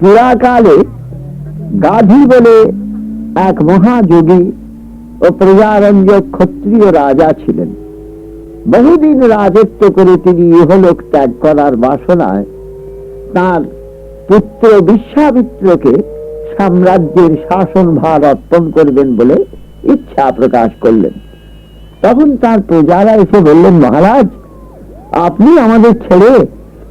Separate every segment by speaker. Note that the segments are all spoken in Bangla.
Speaker 1: পুরাকালে গাধী বলে এক মহাযোগী ও প্রজারঞ্জক ক্ষত্রিয় রাজা ছিলেন। বহুদিন রাজত্ব করে তিনি ইহলোক ত্যাগ করার বাসনায় তার পুত্র বিশ্বামিত্রকে সাম্রাজ্যের শাসনভার অর্পণ করবেন বলে ইচ্ছা প্রকাশ করলেন। তখন তার প্রজারা এসে বললেন, মহারাজ, আপনি আমাদের ছেড়ে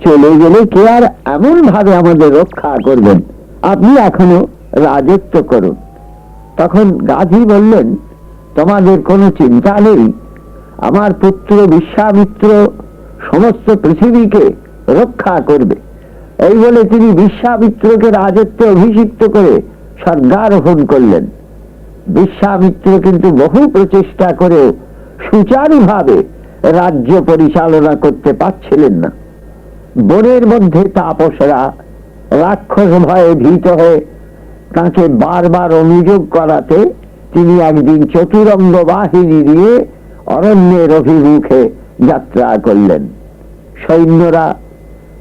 Speaker 1: চলে গেলে কে আর এমন ভাবে আমাদের রক্ষা করবেন? আপনি এখনও রাজত্ব করুন। তখন গাধী বললেন, তোমাদের কোনো চিন্তা নেই। আমার পুত্র বিশ্বামিত্র সমস্ত পৃথিবীকে রক্ষা করবে। এই বলে তিনি বিশ্বামিত্রকে রাজত্বে অভিষিক্ত করে স্বর্গারোহণ করলেন। বিশ্বামিত্র কিন্তু বহু প্রচেষ্টা করেও সুচারুভাবে রাজ্য পরিচালনা করতে পারছিলেন না। বনের মধ্যে তাপসরা, রাক্ষস ভয়ে ভীত হয়ে তাকে বারবার অনুযোগ করাতে তিনি একদিন চতুরঙ্গ বাহিনী নিয়ে অরণ্যের অভিমুখে যাত্রা করলেন। সৈন্যরা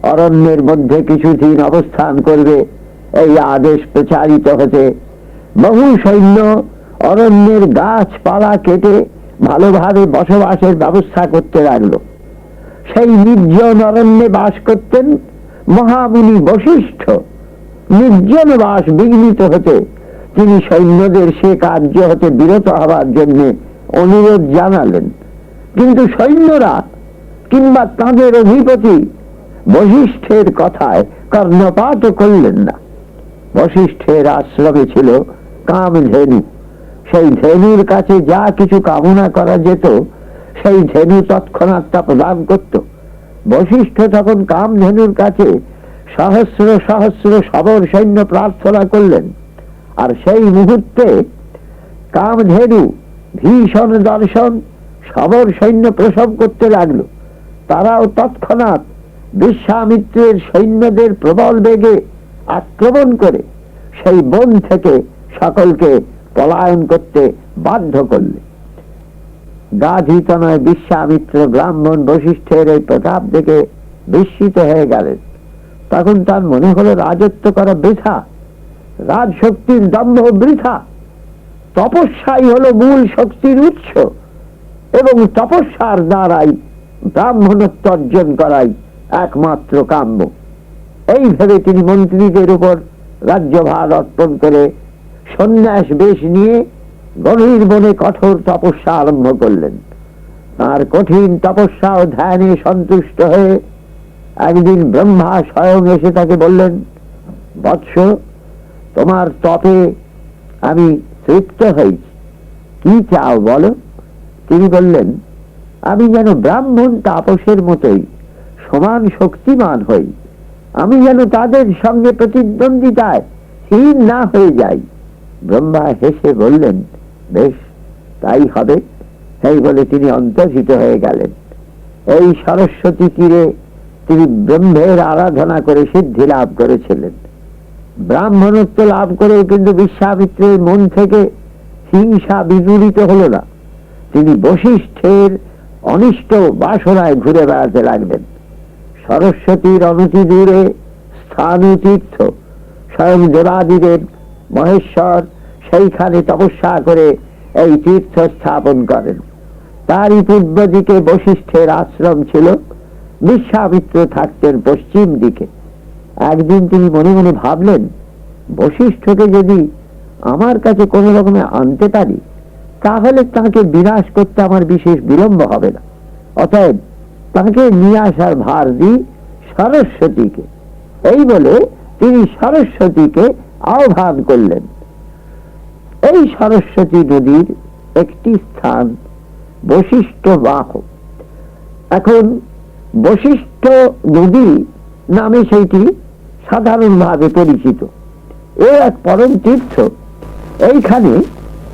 Speaker 1: অরণ্যের মধ্যে কিছুদিন অবস্থান করবে, এই আদেশ প্রচারিত হতে। বহু সৈন্য অরণ্যের গাছপালা কেটে ভালোভাবে বসবাসের ব্যবস্থা করতে লাগল। সেই নির্জন অরণ্যে বাস করতেন মহামুনি বশিষ্ঠ। নির্জন বাস বিঘ্নিত হতে তিনি সৈন্যদের সে কার্য হতে বিরত হওয়ার জন্য অনুরোধ জানালেন। কিন্তু সৈন্যরা কিংবা তাঁদের অধিপতি বশিষ্ঠের কথায় কর্ণপাত করলেন না। বশিষ্ঠের আশ্রমে ছিল কাম কামধেনু সেই ধেনুর কাছে যা কিছু কামনা করা যেত সেই ধেনু তৎক্ষণাৎ তা প্রদান করত। বশিষ্ঠ তখন কামধেনুর কাছে সহস্র সহস্র সবর সৈন্য প্রার্থনা করলেন। আর সেই মুহূর্তে কামধেনু ভীষণ দর্শন, সবর সৈন্য প্রসব করতে লাগল। তারাও তৎক্ষণাৎ বিশ্বামিত্রের সৈন্যদের প্রবল বেগে আক্রমণ করে সেই বন থেকে সকলকে পলায়ন করতে বাধ্য করলে গাধী তনয় বিশ্বামিত্র ব্রাহ্মণ বশিষ্ঠের এই প্রতাপ দেখে বিস্মিত হয়ে গেলেন। তখন তার মনে হলো রাজত্ব করা বৃথা, রাজশক্তির দম্ভ বৃথা, তপস্যাই হলো মূল শক্তির উৎস এবং তপস্যার দ্বারাই ব্রাহ্মণত্ব অর্জন করাই একমাত্র কাম্য। এই ভেবে তিনি মন্ত্রীদের উপর রাজ্যভার অর্পণ করে সন্ন্যাস বেশ নিয়ে গভীর বনে কঠোর তপস্যা আরম্ভ করলেন। তার কঠিন তপস্যা ও ধ্যানে সন্তুষ্ট হয়ে একদিন ব্রহ্মা স্বয়ং এসে তাকে বললেন, বৎস, তোমার তপে আমি তৃপ্ত হয়েছি। কি চাও বলো? তিনি বললেন, আমি যেন ব্রাহ্মণ তাপসের মতোই, সমান শক্তিমান হই। আমি যেন তাদের সঙ্গে প্রতিদ্বন্দ্বিতায় হীন না হয়ে যাই। ব্রহ্মা হেসে বললেন বেশ, তাই হবে। এই বলে তিনি অন্তর্হিত হয়ে গেলেন। এই সরস্বতী তীরে তিনি ব্রহ্মের আরাধনা করে সিদ্ধি লাভ করেছিলেন। ব্রাহ্মণত্ব লাভ করেও কিন্তু বিশ্বামিত্রের মন থেকে হিংসা বিদূরিত হলো না। তিনি বশিষ্ঠের অনিষ্ট বাসনায় ঘুরে বেড়াতে লাগলেন। সরস্বতীর অনতি দূরে স্থানু তীর্থ স্বয়ং দেবাদিদেব মহেশ্বর সেইখানে তপস্যা করে এই তীর্থ স্থাপন করেন। তারই পূর্ব দিকে বশিষ্ঠের আশ্রম ছিল বিশ্বামিত্র থাকতেন পশ্চিম দিকে। একদিন তিনি মনে মনে ভাবলেন, বশিষ্ঠকে যদি আমার কাছে কোনো রকমে আনতে পারি, তাহলে তাকে বিনাশ করতে আমার বিশেষ বিলম্ব হবে না। অতএব তাকে নিয়ে আসার ভার দিই সরস্বতীকে। এই বলে তিনি সরস্বতীকে আহ্বান করলেন। এই সরস্বতী নদীর একটি স্থান, বশিষ্ঠ বাহ এখন বশিষ্ঠ নদী নামে সেইটি সাধারণভাবে পরিচিত। এ এক পরম তীর্থ। এইখানে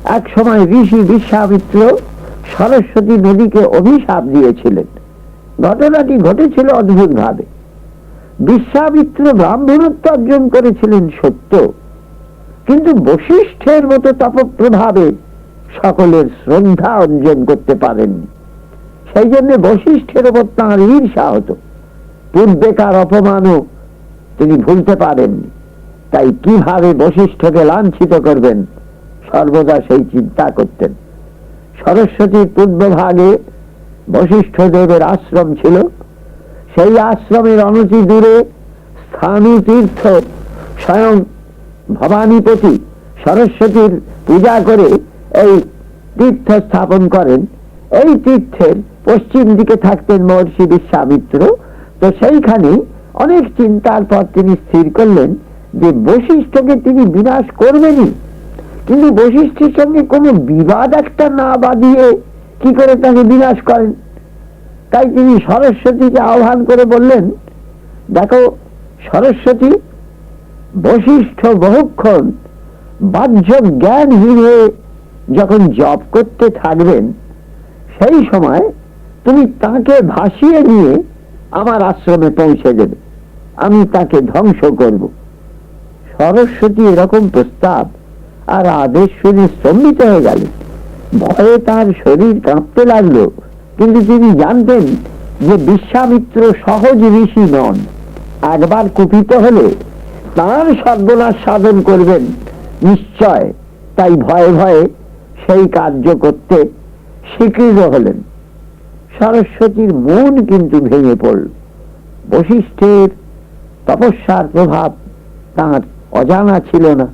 Speaker 1: এক সময় ঋষি বিশ্বামিত্র সরস্বতী নদীকে অভিশাপ দিয়েছিলেন। ঘটনাটি ঘটেছিল অদ্ভুত ভাবে বিশ্বামিত্র ব্রাহ্মণত্ব অর্জন করেছিলেন সত্য। কিন্তু বশিষ্ঠের মতো তপপ্রভাবে সকলের শ্রদ্ধা অর্জন করতে পারেননি সেই জন্য বশিষ্ঠের ওপর তাঁর ঈর্ষা হতো। পূর্বেকার অপমানও তিনি ভুলতে পারেননি তাই কীভাবে বশিষ্ঠকে লাঞ্ছিত করবেন, সর্বদা সেই চিন্তা করতেন। সরস্বতীর পূর্বভাগে বশিষ্ঠ দেবের আশ্রম ছিল। সেই আশ্রমের অনতি দূরে স্থানু তীর্থ স্বয়ং ভবানীপতি সরস্বতীর পূজা করে এই তীর্থ স্থাপন করেন। এই তীর্থের পশ্চিম দিকে থাকতেন মহর্ষি বিশ্বামিত্র। তো সেইখানে অনেক চিন্তার পর তিনি স্থির করলেন যে বশিষ্ঠকে তিনি বিনাশ করবেনই। কিন্তু বশিষ্ঠের সঙ্গে কোনো বিবাদ একটা না বাঁধিয়ে কি করে তাকে বিনাশ করেন? তাই তিনি সরস্বতীকে আহ্বান করে বললেন, দেখো, সরস্বতী বশিষ্ঠ বহুক্ষণ বাহ্য জ্ঞান হয়ে যখন জপ করতে থাকবেন, সেই সময় তুমি তাকে ভাসিয়ে নিয়ে আমার আশ্রমে পৌঁছে দেবে। আমি তাকে ধ্বংস করব। সরস্বতী এরকম প্রস্তাব আর আদেশ শুনে স্তম্ভিত হয়ে গেলেন ভয়ে তার শরীর কাঁপতে লাগল, কিন্তু তিনি জানতেন যে বিশ্বামিত্র সহজ ঋষি নন। একবার কুপিত হলে তার সর্বনাশ সাধন করবেন। নিশ্চয় তাই ভয়ে ভয়ে সেই কার্য করতে স্বীকৃত হলেন। সরস্বতীর মন কিন্তু ভেঙে পড়ল। বশিষ্ঠের তপস্যার প্রভাব তাঁর অজানা ছিল না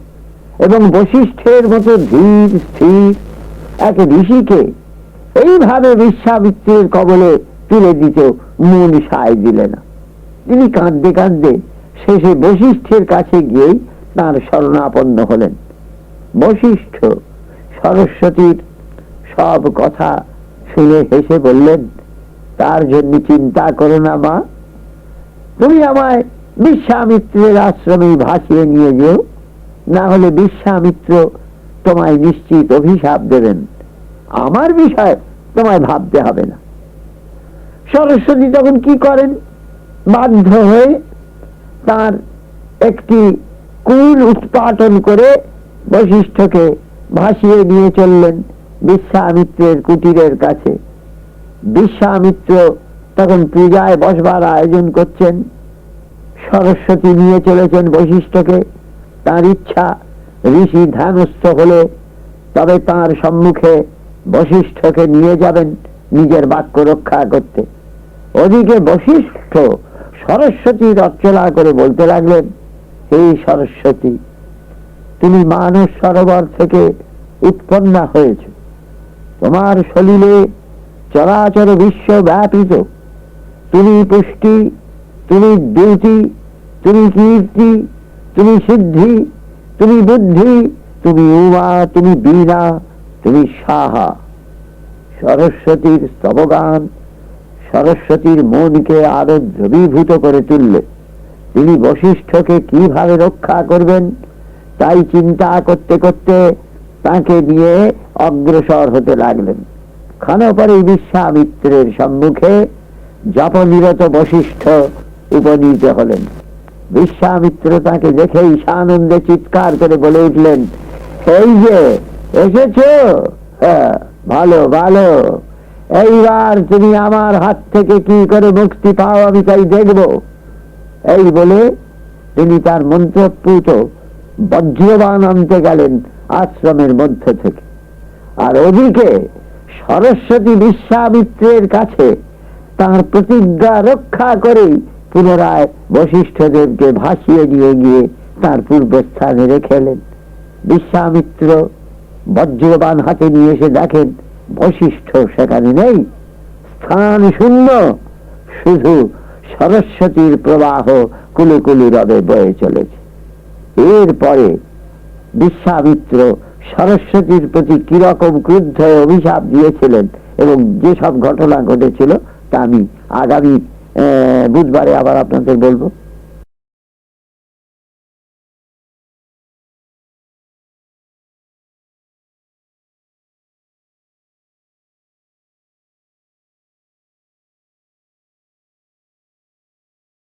Speaker 1: এবং বশিষ্ঠের মতো ধীর, স্থির এক ঋষিকে এইভাবে বিশ্বামিত্রের কবলে তুলে দিতে মন সায় দিলে না। তিনি কাঁদতে কাঁদতে শেষে বশিষ্ঠের কাছে গিয়েই তার শরণাপন্ন হলেন। বশিষ্ঠ সরস্বতীর সব কথা শুনে হেসে বললেন, তার জন্য চিন্তা করো না, মা। তুমি আমায় বিশ্বামিত্রের আশ্রমে ভাসিয়ে নিয়ে যেও। না হলে বিশ্বামিত্র তোমায় নিশ্চিত অভিশাপ দেবেন। আমার বিষয় তোমায় ভাবতে হবে না। সরস্বতী তখন কি করেন? বাধ্য হয়ে তার একটি কুল উৎপাটন করে বশিষ্ঠকে ভাসিয়ে নিয়ে চললেন বিশ্বামিত্রের কুটিরের কাছে। বিশ্বামিত্র তখন পূজায় বসবার আয়োজন করছেন। সরস্বতী নিয়ে চলেছেন বৈশিষ্ট্যকে তার ইচ্ছা ঋষি ধ্যানস্থ হলে তবে তার সম্মুখে বশিষ্ঠকে নিয়ে যাবেন নিজের বাক্য রক্ষা করতে। ওদিকে বশিষ্ঠ সরস্বতীর রচনা করে বলতে লাগলেন, হে সরস্বতী, তুমি মানস সরোবর থেকে উৎপন্ন হয়েছ। তোমার শরীরে চরাচর বিশ্ব ব্যাপিত। তুমি পুষ্টি, তুমি দ্যুতি তুমি কীর্তি, তুমি সিদ্ধি, তুমি বুদ্ধি, তুমি উমা, তুমি বীণা, তুমি সাহা। সরস্বতীর স্তবগান সরস্বতীর মনকে আরও দ্রবীভূত করে তুললে। তিনি বশিষ্ঠকে কীভাবে রক্ষা করবেন তাই চিন্তা করতে করতে তাকে নিয়ে অগ্রসর হতে লাগলেন। ক্ষণপরে বিশ্বামিত্রের সম্মুখে জপনিরত বশিষ্ঠ উপনীত হলেন। বিশ্বামিত্র তাকে দেখেই সানন্দে চিৎকার করে বলে উঠলেন এই যে এসেছ? হ্যাঁ, ভালো ভালো। এইবার তুমি আমার হাত থেকে কি করে মুক্তি পাও আমি তাই দেখব। এই বলে তিনি তার মন্ত্রপুত বজ্রবান আনতে গেলেন আশ্রমের মধ্যে থেকে। আর ওদিকে সরস্বতী বিশ্বামিত্রের কাছে তার প্রতিজ্ঞা রক্ষা করেই পুনরায় বশিষ্ঠ দেবকে ভাসিয়ে নিয়ে গিয়ে তার পূর্বস্থানে রেখেলেন বিশ্বামিত্র বজ্রবান হাতে নিয়ে এসে দেখেন বশিষ্ঠ সেখানে নেই। স্থান শূন্য। শুধু সরস্বতীর প্রবাহ কুলুকুলি রবে বয়ে চলেছে। এরপরে বিশ্বামিত্র সরস্বতীর প্রতি কীরকম ক্রুদ্ধ অভিশাপ দিয়েছিলেন এবং যেসব ঘটনা ঘটেছিল, তা আমি আগামী বুধবারে আবার আপনাদের বলব।